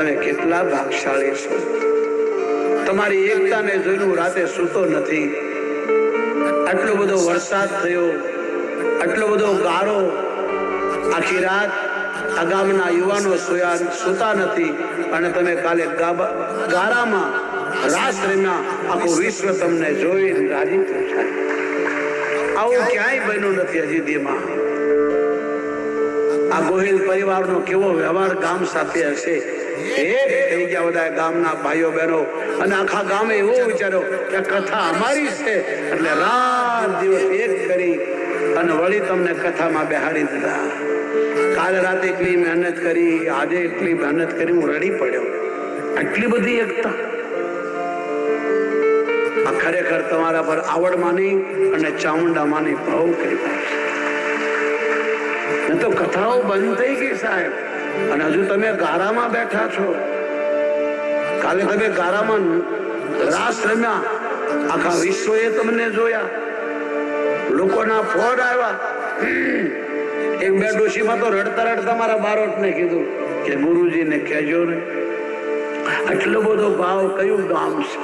તમે કેટલા ભાગશાળી છો? તમારી એકતાને જોઈને રાતે સૂતો નથી. આટલો બધો વરસાદ થયો, આટલો બધો ગારો, આખી રાત આ ગામના યુવાનો સોયા, સૂતા નથી. અને તમે કાલે ગારામાં, રાસ રમ્યા, આખું વિશ્વ તમને જોઈ રાજી થયું આવું ક્યાંય બન્યું નથી અજીદીમાં આ ગોહિલ પરિવારનો કેવો વ્યવહાર ગામ સાથે હશે? એક થઈ ગયા બધા ગામના ભાઈઓ બહેનો. અને આખા ગામે એવો વિચાર્યો કે કથા અમારી છે. એટલે રાત દિવસ એક કરી અને વળી તમને કથામાં બેહાડી દીધા. કાલે રાતે એટલી મહેનત કરી, આજે એટલી મહેનત કરી, હું રડી પડ્યો. આટલી બધી એકતા. આ ખરેખર તમારા પર આવડ માની અને ચામુંડા માની બહુ કૃપા છે તો કથાઓ બંધ થઈ ગઈ સાહેબ. અને હજુ તમે ગારામાં બેઠા છો. કાલે તમે ગારામાં રાસ રમ્યા. આખા વિશ્વએ તમને જોયા. લોકોના ફોડ આવ્યા. એક બે ડોશીમાં તો રડતા રડતા મારા બારોટને કીધું કે ગુરુજીને કહેજો ને, આટલો બધો ભાવ કયું ગામ છે?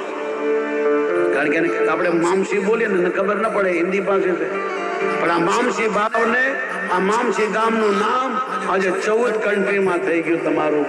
કારણ કે આપણે મામસી બોલીએ ને ખબર ના પડે, હિન્દી પાસે પણ આ મામસી ભાવને આ મામસી ગામનું નામ આજે ચૌદ કન્ટ્રીમાં થઈ ગયું તમારું.